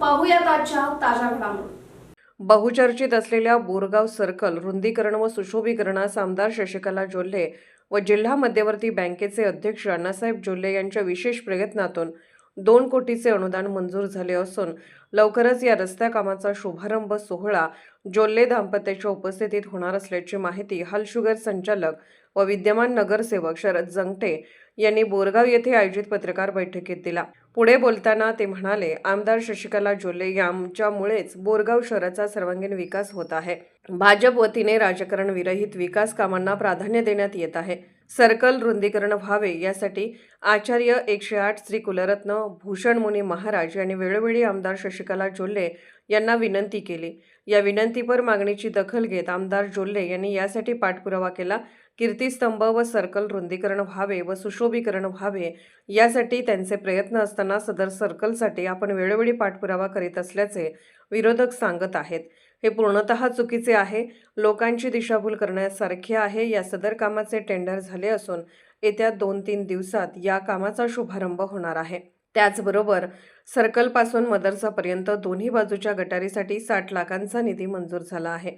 पाहूयात आजच्या ताज्या घडामोडी. बहुचर्चित असलेल्या बोरगाव सर्कल रुंदीकरण व सुशोभीकरणास आमदार शशिकला जोल्हे व जिल्हा मध्यवर्ती बँकेचे अध्यक्ष अण्णासाहेब जोल्हे यांच्या विशेष प्रयत्नातून दोन कोटीचे अनुदान मंजूर झाले असून लवकरच या रस्त्या कामाचा शुभारंभ सोहळा जोल्ले दाम्पत्याच्या उपस्थितीत होणार असल्याची माहिती हलशुगर संचालक व विद्यमान नगरसेवक शरद जंगटे यांनी बोरगाव येथे आयोजित पत्रकार बैठकीत दिला. पुढे बोलताना ते म्हणाले आमदार शशिकला जोल्ले यांच्यामुळेच बोरगाव शहराचा सर्वांगीण विकास होत आहे. भाजप वतीने राजकारण विरहित विकास कामांना प्राधान्य देण्यात येत आहे. सर्कल रुंदीकरण व्हावे यासाठी आचार्य एकशे आठ श्री कुलरत्न भूषण मुनी महाराज यांनी वेळोवेळी आमदार शशिकला जोल्ले यांना विनंती केली. या विनंतीपर मागणीची दखल घेत आमदार जोल्ले यांनी यासाठी पाठपुरावा केला. कीर्तिस्तंभ व सर्कल रुंदीकरण व्हावे व सुशोभीकरण व्हावे यासाठी त्यांचे प्रयत्न असताना सदर सर्कलसाठी आपण वेळोवेळी पाठपुरावा करीत असल्याचे विरोधक सांगत आहेत. हे पूर्णतः चुकीचे आहे. लोकांची दिशाभूल करण्यासारखे आहे. या सदर कामाचे टेंडर झाले असून येत्या दोन तीन दिवसात या कामाचा शुभारंभ होणार आहे. त्याचबरोबर सर्कलपासून मदरसापर्यंत दोन्ही बाजूच्या गटारीसाठी साठ लाखांचा निधी मंजूर झाला आहे.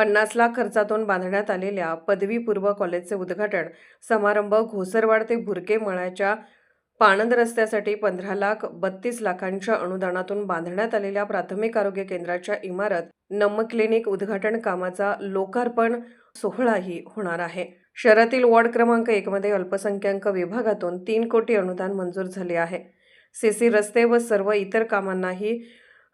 पन्नास लाख खर्चातून बांधण्यात आलेल्या पदवीपूर्व कॉलेजचे उद्घाटन समारंभ घोसरवाड ते भुरके मळ्याच्या पाणंद रस्त्यासाठी पंधरा लाख बत्तीस लाखांच्या अनुदानातून बांधण्यात आलेल्या प्राथमिक आरोग्य केंद्राच्या इमारत नम क्लिनिक उद्घाटन कामाचा लोकार्पण सोहळाही होणार आहे. शहरातील वॉर्ड क्रमांक एकमध्ये अल्पसंख्याक विभागातून तीन कोटी अनुदान मंजूर झाले आहे. सीसी रस्ते व सर्व इतर कामांनाही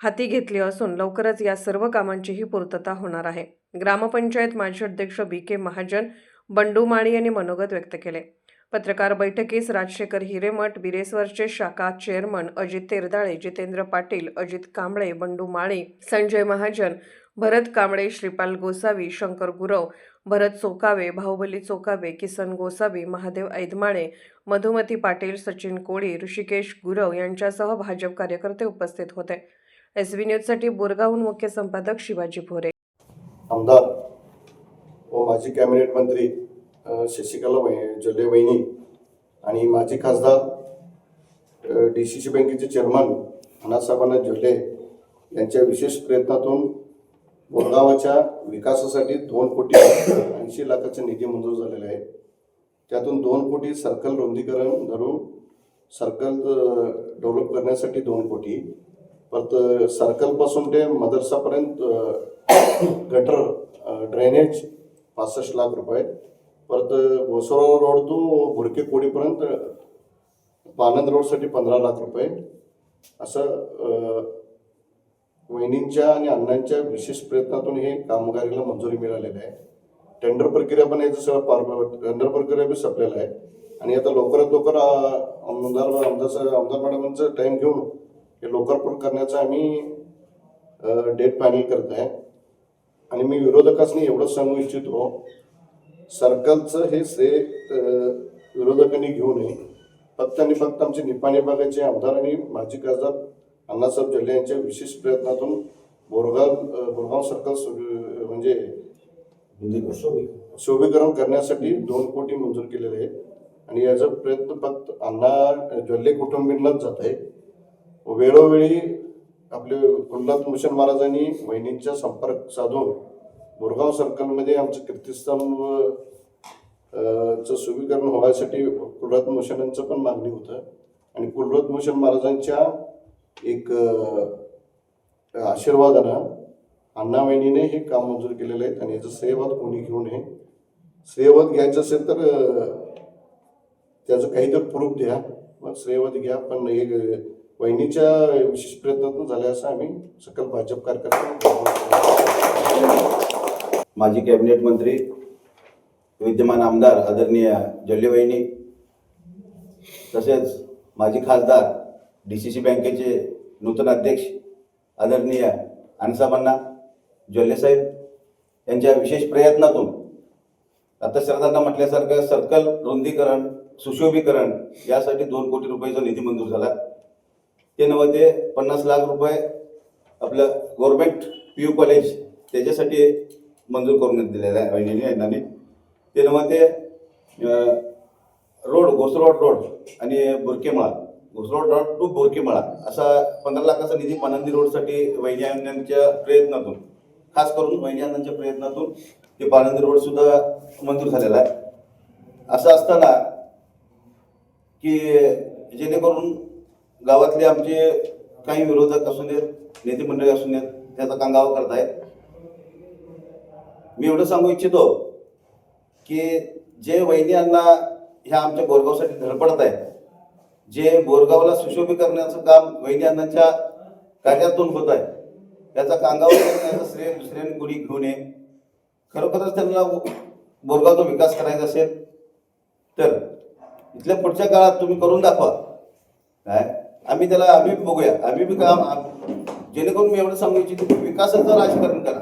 हाती घेतली असून लवकरच या सर्व कामांचीही पूर्तता होणार आहे. ग्रामपंचायत माजी अध्यक्ष बी के महाजन बंडू माळी यांनी मनोगत व्यक्त केले. पत्रकार बैठकीस राजशेखर हिरेमठ बिरेसवरचे शाखा चेअरमन अजित तेरदाळे जितेंद्र पाटील अजित कांबळे बंडू माळी संजय महाजन भरत कांबळे श्रीपाल गोसावी शंकर गुरव भरत चोकावे बाहुबली चोकावे किसन गोसावी महादेव ऐदमाळे मधुमती पाटील सचिन कोळी ऋषिकेश गुरव यांच्यासह भाजप कार्यकर्ते उपस्थित होते. एस बी न्यूजसाठी बोरगावहून मुख्य संपादक शिवाजी भोरे. आमदार व माजी कॅबिनेट मंत्री शशिकला वै- वहिनी आणि माजी खासदार डी सी सी बँकेचे चेअरमन अण्णासाहेबांना जल्ले यांच्या विशेष प्रयत्नातून बोरगावाच्या विकासासाठी दोन कोटी ऐंशी लाखाचा निधी मंजूर झालेला आहे त्यातून दोन कोटी सर्कल रुंदीकरण धरून सर्कल डेव्हलप करण्यासाठी दोन कोटी. परत सर्कलपासून ते मदरसापर्यंत गटर ड्रेनेज पासष्ट लाख रुपये. परत घोसरा रोड तो भुरके कोडीपर्यंत पानंद रोडसाठी पंधरा लाख रुपये. असं वहिनींच्या आणि अण्णांच्या विशेष प्रयत्नातून हे कामगारीला मंजुरी मिळालेली आहे. टेंडर प्रक्रिया पण याचं सगळं पार टेंडर प्रक्रिया बी संपलेलं आहे. आणि आता लवकरात लवकर आमदार आमदार आमदार मॅडमांचं टाईम घेऊन हे लोकार्पण करण्याचं आम्ही डेट फायनल करत आहे. आणि मी विरोधकांनी एवढंच सांगू इच्छितो सर्कलचं हे श्रेय विरोधकांनी घेऊ नये. फक्त आणि फक्त आमचे निपाणी भागाचे आमदार आणि माजी खासदार अण्णासाहेब जल्ले यांच्या विशेष प्रयत्नातून बोरगाव बोरगाव सर्कल म्हणजे शोभीकरण करण्यासाठी दोन कोटी मंजूर केलेले आहेत. आणि याचा प्रयत्न फक्त अण्णा जल्ले कुटुंबींनाच जात आहे. वेळोवेळी आपले प्रल्हाद भूषण महाराजांनी वहिनींचा संपर्क साधून मुरगाव सर्कलमध्ये आमचं कीर्तिस्तंभ चं सुवीकरण होण्यासाठी कुलरत्न भूषणांचं पण मागणी होतं. आणि कुलरत्न भूषण महाराजांच्या एक आशीर्वादानं अण्णा वहिनीने हे काम मंजूर केलेलं आहे. आणि याचं श्रेयवाद कोणी घेऊ नये. श्रेयवाद घ्यायचं असेल तर त्याचं काहीतरी प्रूफ द्या. मग श्रेयवाद घ्या. पण हे वहिनीच्या विशेष प्रयत्नातून झाले असं आम्ही सकल भाजप कार्यकर्ते माजी कॅबिनेट मंत्री विद्यमान आमदार आदरणीय जल्लेवहिनी तसेच माजी खासदार डी सी सी बँकेचे नूतन अध्यक्ष आदरणीय अनसाबांना जोल्लेसाहेब यांच्या विशेष प्रयत्नातून आता श्रद्धांना म्हटल्यासारखं सर्कल रुंदीकरण सुशोभीकरण यासाठी दोन कोटी रुपयाचा निधी मंजूर झाला. ते नव्हे ते पन्नास लाख रुपये आपलं गव्हर्मेंट पी यू कॉलेज त्याच्यासाठी मंजूर करून दिलेलं आहे. वैज्ञानिकांनी यांनी ते नव्हे ते रोड घोसरोड रोड आणि बुरकेमळा घोसरोड रोड टू बुरकेमळा असा पंधरा लाखाचा निधी पानंदी रोडसाठी वैज्ञानिकांच्या प्रयत्नातून खास करून वैनी प्रयत्नातून ते पानंदी रोडसुद्धा मंजूर झालेला आहे. असं असताना की जेणेकरून गावातले आमचे काही विरोधक असू देत नेते मंडळी असू देत त्याचा कांगावा करतायत. मी एवढं सांगू इच्छितो की जे वैनी ह्या आमच्या बोरगावसाठी धडपडत आहेत जे बोरगावला सुशोभीकरणाचं काम वैनी अण्णांच्या कार्यातून होत आहे त्याचा कांगावा करण्याचं श्रेय दुसऱ्याने कुणी घेऊ नये. खरोखरच त्यांना बोरगावचा विकास करायचा असेल तर इथल्या पुढच्या काळात तुम्ही करून दाखवा. काय? आम्ही त्याला आम्ही बघूया. आम्ही बी काम जेणेकरून मी एवढं सांगू इच्छितो की विकासाचं राजकारण करा.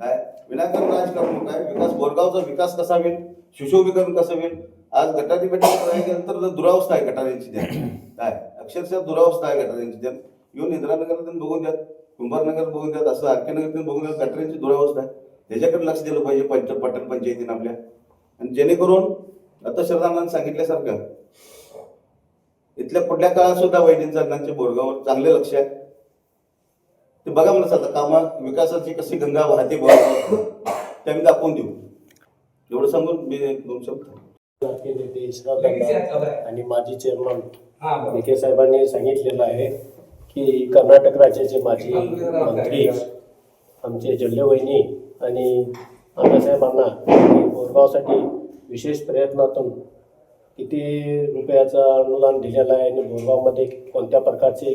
काय? विनाकारण राजकारण काय विकास बोरगावचा विकास कसा होईल? सुशोभीकरण कसं होईल? आज गटारी तर दुरावस्था आहे गटाऱ्यांची द्या काय? अक्षरशः दुरावस्था आहे गटाऱ्यांची द्या येऊन इंद्रानगर त्यांनी बघून द्यात. कुंभारनगर बघून द्यात. असं आरकेनगर त्यांनी बघून द्यात. गटाऱ्यांची दुरावस्था आहे. त्याच्याकडे लक्ष दिलं पाहिजे. पंच पटण पंचायतीनं आपल्या. आणि जेणेकरून आता शरदानांनी सांगितल्यासारखं इथल्या पुढल्या काळात सुद्धा वैदिक बोरगावर चांगले लक्ष आहे? ते बघा मला आता कामा विकासाची कशी गंगा वाहते बोरगाव. ते आम्ही दाखवून देऊ. एवढं सांगून मी दोन शब्द. आणि माजी चेअरमन विखे साहेबांनी सांगितलेलं आहे की कर्नाटक राज्याचे माजी मंत्री आमचे जल्ले वहिनी आणि अण्णासाहेबांना बोरगावसाठी विशेष प्रयत्नातून किती रुपयाचं अनुदान दिलेलं आहे आणि बोरगावमध्ये कोणत्या प्रकारचे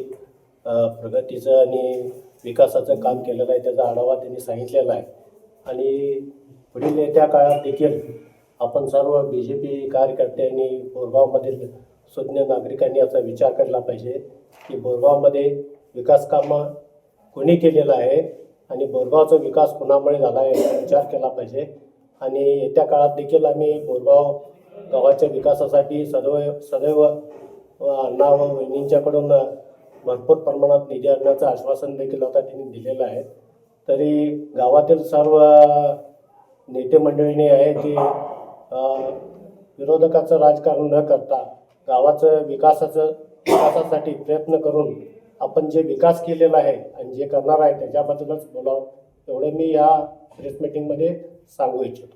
प्रगतीचं आणि विकासाचं काम केलेलं आहे त्याचा आढावा त्यांनी सांगितलेला आहे. आणि पुढील येत्या काळात देखील आपण सर्व बी जे पी कार्यकर्त्यांनी बोरगावमधील सुज्ञ नागरिकांनी याचा विचार केला पाहिजे की बोरगावमध्ये विकास कामं कोणी केलेलं आहे आणि बोरगावचा विकास कुणामुळे झाला आहे याचा विचार केला पाहिजे. आणि येत्या काळात देखील आम्ही बोरगाव गावाच्या विकासासाठी सदैव सदैव व अण्णा व वहिनींच्याकडून भरपूर प्रमाणात निधी आणण्याचं आश्वासन देखील आता त्यांनी दिलेलं आहे. तरी गावातील सर्व नेते मंडळीने आहे की विरोधकाचं राजकारण न करता गावाचं विकासाचं विकासासाठी प्रयत्न करून आपण जे विकास केलेला आहे आणि जे करणार आहे त्याच्याबद्दलच बोलावं एवढं मी या प्रेस मीटिंगमध्ये सांगू इच्छितो.